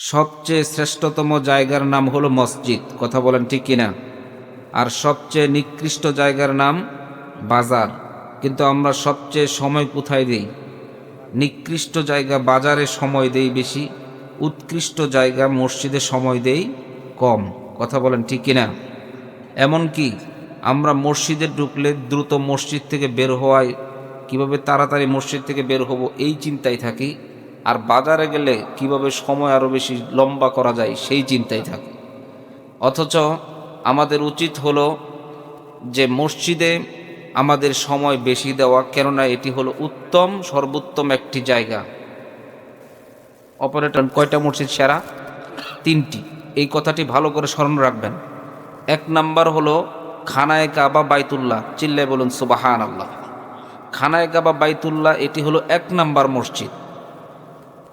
সবচেয়ে শ্রেষ্ঠতম জায়গার নাম হলো মসজিদ। কথা বলেন ঠিক কিনা? আর সবচেয়ে নিকৃষ্ট জায়গার নাম বাজার। কিন্তু আমরা সবচেয়ে সময় কোথায় দিই? নিকৃষ্ট জায়গা বাজারে সময় দেই বেশি, উৎকৃষ্ট জায়গা মসজিদে সময় দেই কম। কথা বলেন ঠিক কিনা? এমনকি আমরা মসজিদে ঢুকলে দ্রুত মসজিদ থেকে বের হওয়ায়, কীভাবে তাড়াতাড়ি মসজিদ থেকে বের হব এই চিন্তায় থাকি আর বাজারে গেলে কীভাবে সময় আরও বেশি লম্বা করা যায় সেই চিন্তায় থাকি। অথচ আমাদের উচিত হলো যে মসজিদে আমাদের সময় বেশি দেওয়া, কেননা এটি হলো উত্তম, সর্বোত্তম একটি জায়গা। অপারেটর, কয়টা মসজিদ সেরা? তিনটি। এই কথাটি ভালো করে স্মরণ রাখবেন। এক নাম্বার হলো খানায় কাবা বাইতুল্লাহ। চিল্লায় বলুন সুবাহান আল্লাহ খানায় কাবা বাইতুল্লাহ, এটি হলো এক নাম্বার মসজিদ।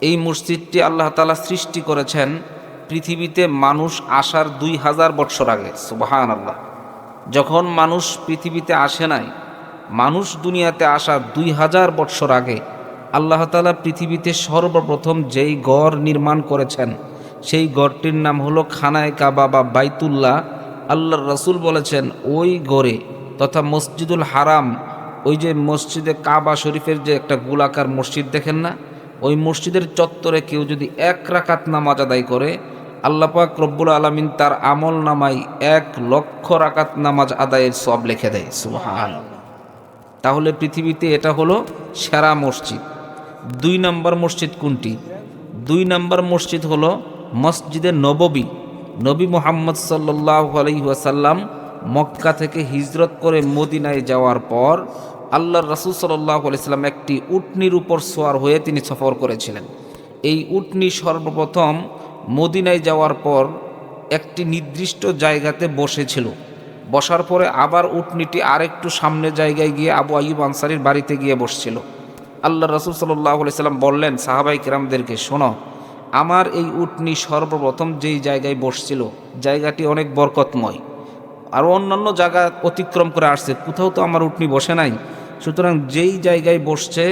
এই মসজিদটি আল্লাহ তালা সৃষ্টি করেছেন পৃথিবীতে মানুষ আসার দুই হাজার বৎসর আগে সুবাহান আল্লাহ যখন মানুষ পৃথিবীতে আসে নাই, মানুষ দুনিয়াতে আসা দুই হাজার বৎসর আগে আল্লাহ তালা পৃথিবীতে সর্বপ্রথম যেই গড় নির্মাণ করেছেন, সেই গড়টির নাম হলো খানায় কাবা বা বাইতুল্লাহ। আল্লাহর রসুল বলেছেন, ওই গড়ে তথা মসজিদুল হারাম, ওই যে মসজিদে কাবা শরীফের যে একটা গোলাকার মসজিদ দেখেন না ওই মসজিদের চত্বরে কেউ যদি এক রাকাত নামাজ আদায় করে আল্লাপাক রব্বুল আলমিন তার আমল নামাই এক লক্ষ রাকাত নামাজ আদায়ের সব লিখে দেয়। সুবহান তাহলে পৃথিবীতে এটা হলো সেরা মসজিদ। দুই নম্বর মসজিদ কোনটি? দুই নম্বর মসজিদ হলো মসজিদে নববী। নবী মোহাম্মদ সাল্লাহ আলহিহাসাল্লাম মক্কা থেকে হিজরত করে মদিনায় যাওয়ার পর আল্লাহর রাসুল সাল্লাহ আলাইসাল্লাম একটি উটনির উপর সোয়ার হয়ে তিনি সফর করেছিলেন। এই উটনি সর্বপ্রথম মদিনায় যাওয়ার পর একটি নির্দিষ্ট জায়গাতে বসেছিল। বসার পরে আবার উটনিটি আরেকটু সামনে জায়গায় গিয়ে আবু আইব আনসারির বাড়িতে গিয়ে বসছিল। আল্লাহ রসুল সাল্লাহ সাল্লাম বললেন সাহাবাই কিরামদেরকে শোনো, আমার এই উটনি সর্বপ্রথম যেই জায়গায় বসছিল, জায়গাটি অনেক বরকতময়। আরও অন্যান্য জায়গা অতিক্রম করে আসছে, কোথাও তো আমার উটনি বসে নাই। সুতরাং যেই জায়গায় বসছে,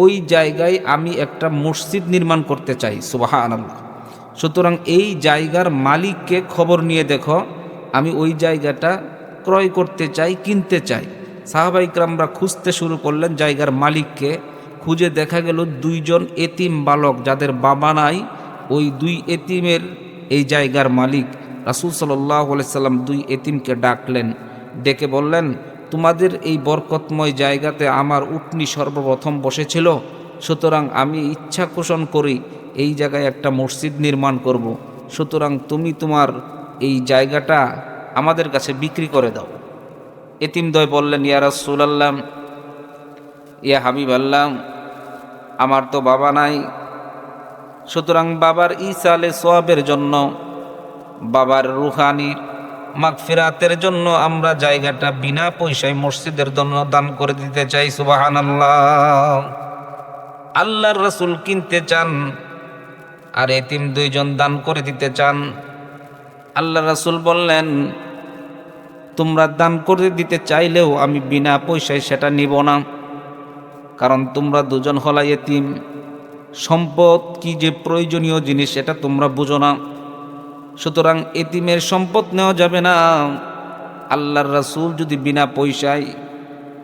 ওই জায়গায় আমি একটা মসজিদ নির্মাণ করতে চাই সুবাহা আনাল্লাহ সুতরাং এই জায়গার মালিককে খবর নিয়ে দেখো, আমি ওই জায়গাটা ক্রয় করতে চাই, কিনতে চাই। সাহাবাইকরামরা খুঁজতে শুরু করলেন জায়গার মালিককে। খুঁজে দেখা গেল দুইজন এতিম বালক, যাদের বাবা নাই, ওই দুই এতিমের এই জায়গার মালিক। রাসুল সাল্লাহ সাল্লাম দুই এতিমকে ডাকলেন, ডেকে বললেন তোমাদের এই বরকতময় জায়গাতে আমার উটনি সর্বপ্রথম বসেছিল, সুতরাং আমি ইচ্ছা পোষণ করি এই জায়গায় একটা মসজিদ নির্মাণ করব। সুতরাং তুমি তোমার এই জায়গাটা আমাদের কাছে বিক্রি করে দাও এতিমদয় বললেন, ইয়া রাসুল আল্লাহ ইয়া হাবিব আল্লাহ, আমার তো বাবা নাই সুতরাং বাবার ইসালে সোয়াবের জন্য বাবার রুহানি মাগফিরাতের জন্য আমরা জায়গাটা বিনা পয়সায় মসজিদের জন্য দান করে দিতে চাই সুবাহান আল্লাহর রসুল কিনতে চান আর এতিম দুইজন দান করে দিতে চান। আল্লাহ রসুল বললেন, তোমরা দান করে দিতে চাইলেও আমি বিনা পয়সায় সেটা নিব না। কারণ তোমরা দুজন হলা এতিম। সম্পদ কি যে প্রয়োজনীয় জিনিস এটা তোমরা বুঝো না। সুতরাং এতিমের সম্পদ নেওয়া যাবে না। আল্লাহর রাসুল যদি বিনা পয়সায়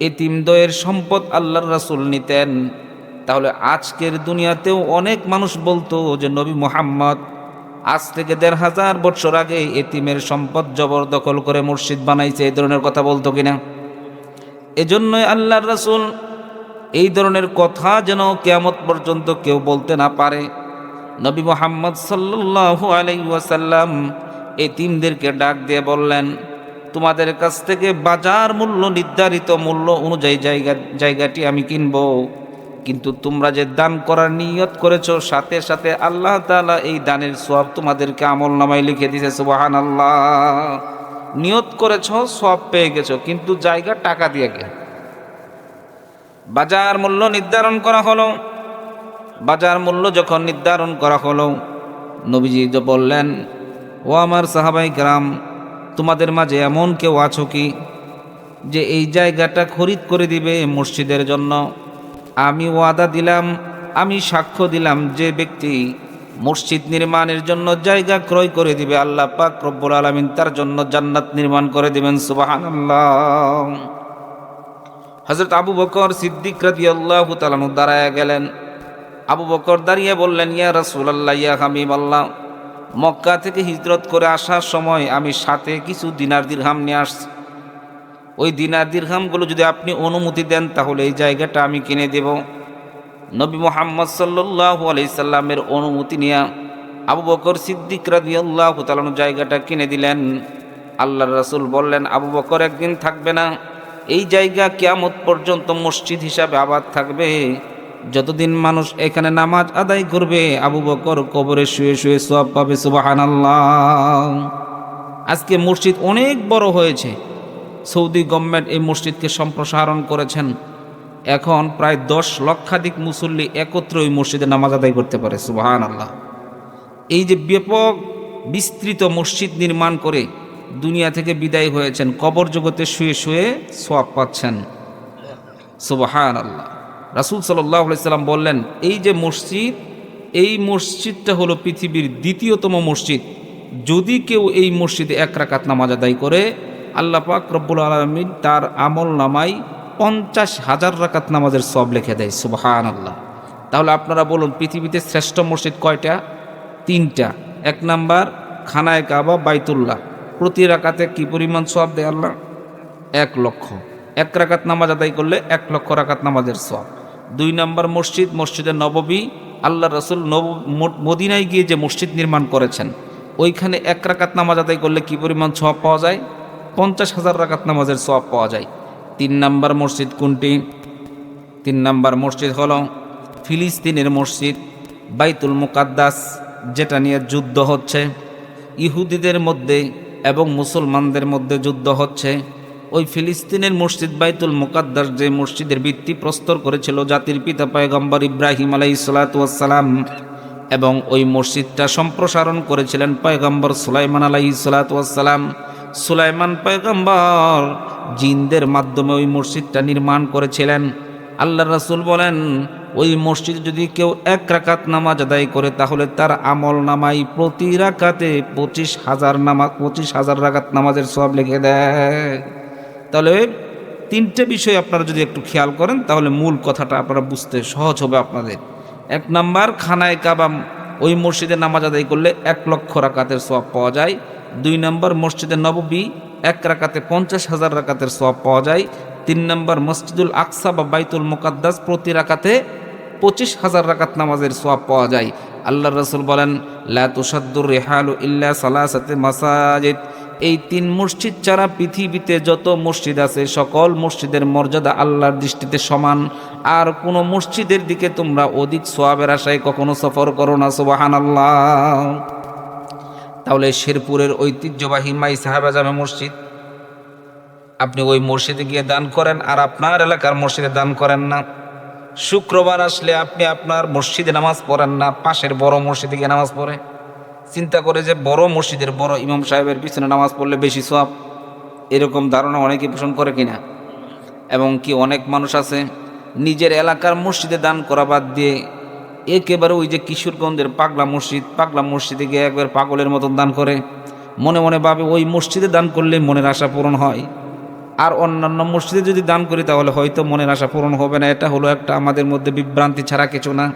এতিম দয়ের সম্পদ আল্লাহর রাসুল নিতেন, তাহলে আজকের দুনিয়াতেও অনেক মানুষ বলতো যে, নবী মোহাম্মদ, আজ থেকে দেড় হাজার বছর আগে এতিমের সম্পদ জবরদখল করে মসজিদ বানাইছে। এই ধরনের কথা বলতো কিনা? এজন্যই আল্লাহর রাসুল এই ধরনের কথা যেন কেয়ামত পর্যন্ত কেউ বলতে না পারে। নবী মোহাম্মদ সাল্লু আলাইসাল্লাম এই তিনদেরকে ডাক দিয়ে বললেন, তোমাদের কাছ থেকে বাজার মূল্য নির্ধারিত মূল্য অনুযায়ী জায়গা, জায়গাটি আমি কিনব। কিন্তু তোমরা যে দান করার নিয়ত করেছ, সাথে সাথে আল্লাহ তালা এই দানের সব তোমাদেরকে আমল নামায় লিখে দিছে সুবাহান আল্লাহ নিয়ত করেছ সব পেয়ে গেছো, কিন্তু জায়গা টাকা দিয়ে গে বাজার মূল্য নির্ধারণ করা হলো। বাজার মূল্য যখন নির্ধারণ করা হলো, নবীজি বললেন, ও আমার সাহাবাই গ্রাম তোমাদের মাঝে এমন কেউ আছো কি যে এই জায়গাটা খরিদ করে দিবে মসজিদের জন্য? আমি ওয়াদা দিলাম, আমি সাক্ষ্য দিলাম যে ব্যক্তি মসজিদ নির্মাণের জন্য জায়গা ক্রয় করে দিবে, আল্লাহ পাক রব্বুল আলমিন তার জন্য জান্নাত নির্মাণ করে দিবেন সুবাহান হজরত আবু বকর সিদ্দিক রাজি আল্লাহ তালানু দাঁড়ায় গেলেন। আবু বকর দাঁড়িয়ে বললেন, ইয়া রসুল আল্লাহ ইয়া হামিম আল্লাহ মক্কা থেকে হিজরত করে আসার সময় আমি সাথে কিছু দিনার দিরহাম নিয়ে আসছি। ওই দিনার দিরহামগুলো যদি আপনি অনুমতি দেন, তাহলে এই জায়গাটা আমি কিনে দেব। নবী মোহাম্মদ সাল্লাহ আলাইসাল্লামের অনুমতি নিয়ে আবু বকর সিদ্দিক রাদিয়াল্লাহ তালানো জায়গাটা কিনে দিলেন। আল্লাহ রসুল বললেন, আবু বকর একদিন থাকবে না। এই জায়গা কেয়ামত পর্যন্ত মসজিদ হিসাবে আবাদ থাকবে। যতদিন মানুষ এখানে নামাজ আদায় করবে, আবু বকর কবরে শুয়ে শুয়ে সব পাবে সুবাহান আজকে মসজিদ অনেক বড় হয়েছে। সৌদি গভর্নমেন্ট এই মসজিদকে সম্প্রসারণ করেছেন। এখন প্রায় দশ লক্ষাধিক মুসল্লি একত্র ওই মসজিদে নামাজ আদায় করতে পারে সুবাহান আল্লাহ এই যে ব্যাপক, বিস্তৃত মসজিদ নির্মাণ করে দুনিয়া থেকে বিদায় হয়েছেন, কবর জগতে শুয়ে শুয়ে সোয়াব পাচ্ছেন সুবাহান আল্লাহ রাসুল সাল্লাহ সাল্লাম বললেন, এই যে মসজিদ, এই মসজিদটা হলো পৃথিবীর দ্বিতীয়তম মসজিদ। যদি কেউ এই মসজিদে এক রাকাত নামাজ আদায় করে, আল্লাহ পাক রব্বুল আলমিন তার আমল নামায় পঞ্চাশ হাজার রাকাত নামাজের সব লিখে দেয় সুবাহান আল্লাহ তাহলে আপনারা বলুন, পৃথিবীতে শ্রেষ্ঠ মসজিদ কয়টা? তিনটা। এক নাম্বার, খানায় কাবা, বাইতুল্লাহ। প্রতি রাকাতে কি পরিমাণ সব দেয় আল্লাহ? এক লক্ষ। এক রাকাত নামাজ আদায় করলে এক লক্ষ রাকাত নামাজের সব দুই নম্বর মসজিদ মসজিদের নববী। আল্লাহ রসুল নব মদিনায় গিয়ে যে মসজিদ নির্মাণ করেছেন, ওইখানে এক রাকাত নামাজ আদায় করলে কি পরিমাণ সব পাওয়া যায়? পঞ্চাশ হাজার রাকাত নামাজের সব পাওয়া যায়। তিন নম্বর মসজিদ কোনটি? তিন নম্বর মসজিদ হল ফিলিস্তিনের মসজিদ, বাইতুল মুকাদ্দাস, যেটা নিয়ে যুদ্ধ হচ্ছে। ইহুদিদের মধ্যে এবং মুসলমানদের মধ্যে যুদ্ধ হচ্ছে। ওই ফিলিস্তিনের মসজিদ বাইতুল মুকাদ্দাস যে মসজিদের ভিত্তি প্রস্তর করেছিল জাতির পিতা পয়গম্বর ইব্রাহিম আলাই সালাতাম এবং ওই মসজিদটা সম্প্রসারণ করেছিলেন পয়গম্বর সুলাইমান আলাই সালাতাম সুলাইমান পয়গম্বর জিনদের মাধ্যমে ওই মসজিদটা নির্মাণ করেছিলেন। আল্লাহ রাসুল বলেন, ওই মসজিদে যদি কেউ এক রাকাত নামাজ আদায় করে, তাহলে তার আমল নামাই প্রতি রাকাতে পঁচিশ হাজার নামাজ পঁচিশ হাজার রাকাত নামাজের সব লিখে দেয়। তাহলে তিনটে বিষয় আপনারা যদি একটু খেয়াল করেন, তাহলে মূল কথাটা আপনারা বুঝতে সহজ হবে আপনাদের। এক নাম্বার, খানায় কাবা ওই মসজিদে নামাজ আদায় করলে এক লক্ষ রাকাতের সব পাওয়া যায়। দুই নম্বর, মসজিদে নববী, এক রাকাতে পঞ্চাশ হাজার রাকাতের সব পাওয়া যায়। তিন নম্বর, মসজিদুল আকসা বা বাইতুল মোকাদ্দাস প্রতি রাকাতে পঁচিশ হাজার রাকাত নামাজের সোয়াব পাওয়া যায়। আল্লাহ রসুল বলেন লাতুসাদ্দুর রেহালু ইল্লা সালাসাতে মাসাজিদ। এই তিন মসজিদ ছাড়া পৃথিবীতে যত মসজিদ আছে, সকল মসজিদের মর্যাদা আল্লাহর দৃষ্টিতে সমান। আর কোনো মসজিদের দিকে তোমরা অধিক সোয়াবের আশায় কখনো সফর করো না সোবাহান আল্লাহ তাহলে শেরপুরের ঐতিহ্যবাহী মাই সাহেবা জামে মসজিদ, আপনি ওই মসজিদে গিয়ে দান করেন আর আপনার এলাকার মসজিদে দান করেন না। শুক্রবার আসলে আপনি আপনার মসজিদে নামাজ পড়েন না, পাশের বড় মসজিদে গিয়ে নামাজ পড়ে। চিন্তা করে যে বড় মসজিদের, বড় ইমাম সাহেবের পিছনে নামাজ পড়লে বেশি সব এরকম ধারণা অনেকে পোষণ করে কিনা? এবং কি অনেক মানুষ আছে, নিজের এলাকার মসজিদে দান করা বাদ দিয়ে একেবারে ওই যে কিশোরগঞ্জের পাগলা মসজিদ, পাগলা মসজিদে গিয়ে একবার পাগলের মতন দান করে, মনে মনে ভাবে ওই মসজিদে দান করলে মনের আশা পূরণ হয়। আর অন্যান্য মসজিদে যদি দান করি তাহলে হয়তো মনের আশা পূরণ হবে না। এটা হলো একটা আমাদের মধ্যে বিভ্রান্তি ছাড়া কিছু না।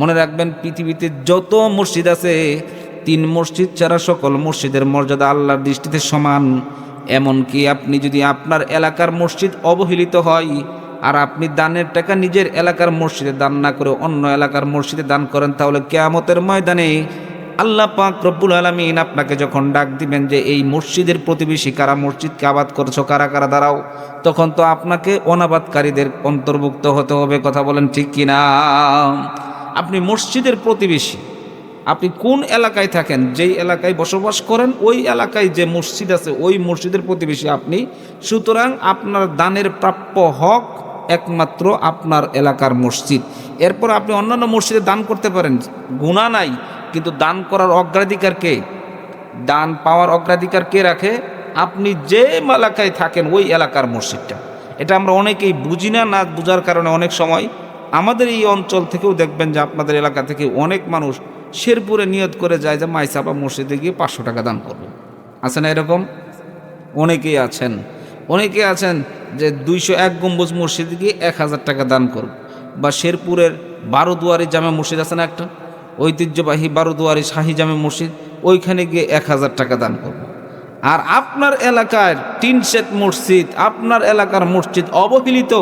মনে রাখবেন, পৃথিবীতে যত মসজিদ আছে তিন মসজিদ ছাড়া সকল মসজিদের মর্যাদা আল্লাহর দৃষ্টিতে সমান। এমনকি আপনি যদি আপনার এলাকার মসজিদ অবহেলিত হয়, আর আপনি দানের টাকা নিজের এলাকার মসজিদে দান না করে অন্য এলাকার মসজিদে দান করেন, তাহলে কেয়ামতের ময়দানে আল্লাহ পাক রব্বুল আলমিন আপনাকে যখন ডাক দিবেন যে এই মসজিদের প্রতিবেশী কারা মসজিদকে আবাদ করছ, কারা কারা দাঁড়াও, তখন তো আপনাকে অনাবাদকারীদের অন্তর্ভুক্ত হতে হবে, কথা বলেন ঠিক কিনা? আপনি মসজিদের প্রতিবেশী। আপনি কোন এলাকায় থাকেন, যেই এলাকায় বসবাস করেন, ওই এলাকায় যে মসজিদ আছে, ওই মসজিদের প্রতিবেশী আপনি। সুতরাং আপনার দানের প্রাপ্য হক একমাত্র আপনার এলাকার মসজিদ। এরপর আপনি অন্যান্য মসজিদে দান করতে পারেন গুণা নাই, কিন্তু দান করার অগ্রাধিকার কে? দান পাওয়ার অগ্রাধিকার কে রাখে? আপনি যে এলাকায় থাকেন, ওই এলাকার মসজিদটা। এটা আমরা অনেকেই বুঝি না না বোঝার কারণে অনেক সময় আমাদের এই অঞ্চল থেকেও দেখবেন যে আপনাদের এলাকা থেকে অনেক মানুষ শেরপুরে নিয়ত করে যায় যে মাইসাবা মসজিদে গিয়ে পাঁচশো টাকা দান করবে। আছে না এরকম? অনেকেই আছেন। অনেকে আছেন যে দুইশো এক গম্বুজ মসজিদে গিয়ে এক হাজার টাকা দান করব। বা শেরপুরের বারোদুয়ারি জামে মসজিদ আছে না একটা? ঐতিহ্যবাহী বারোদুয়ারি শাহী জামে মসজিদ, ওইখানে গিয়ে এক হাজার টাকা দান করব। আর আপনার এলাকার টিনশেদ মসজিদ, আপনার এলাকার মসজিদ অবহেলিত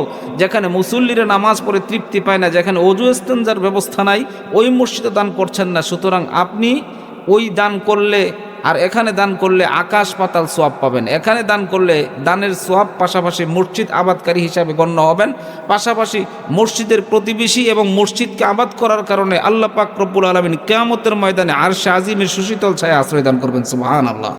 যেখানে মুসল্লিরা নামাজ পড়ে তৃপ্তি পায় না, যেখানে অজু ইস্তেঞ্জার ব্যবস্থা নাই, ওই মসজিদে দান করছেন না। সুতরাং আপনি ওই দান করলে আর এখানে দান করলে আকাশ পাতাল সোয়াব পাবেন। এখানে দান করলে দানের সোয়াব পাশাপাশি মসজিদ আবাদকারী হিসাবে গণ্য হবেন। পাশাপাশি মসজিদের প্রতিবেশী এবং মসজিদকে আবাদ করার কারণে আল্লাহ পাক রব্বুল আলমিন কেয়ামতের ময়দানে আর আজিমের সুশীতল ছায় আশ্রয় দান করবেন। সুবাহান আল্লাহ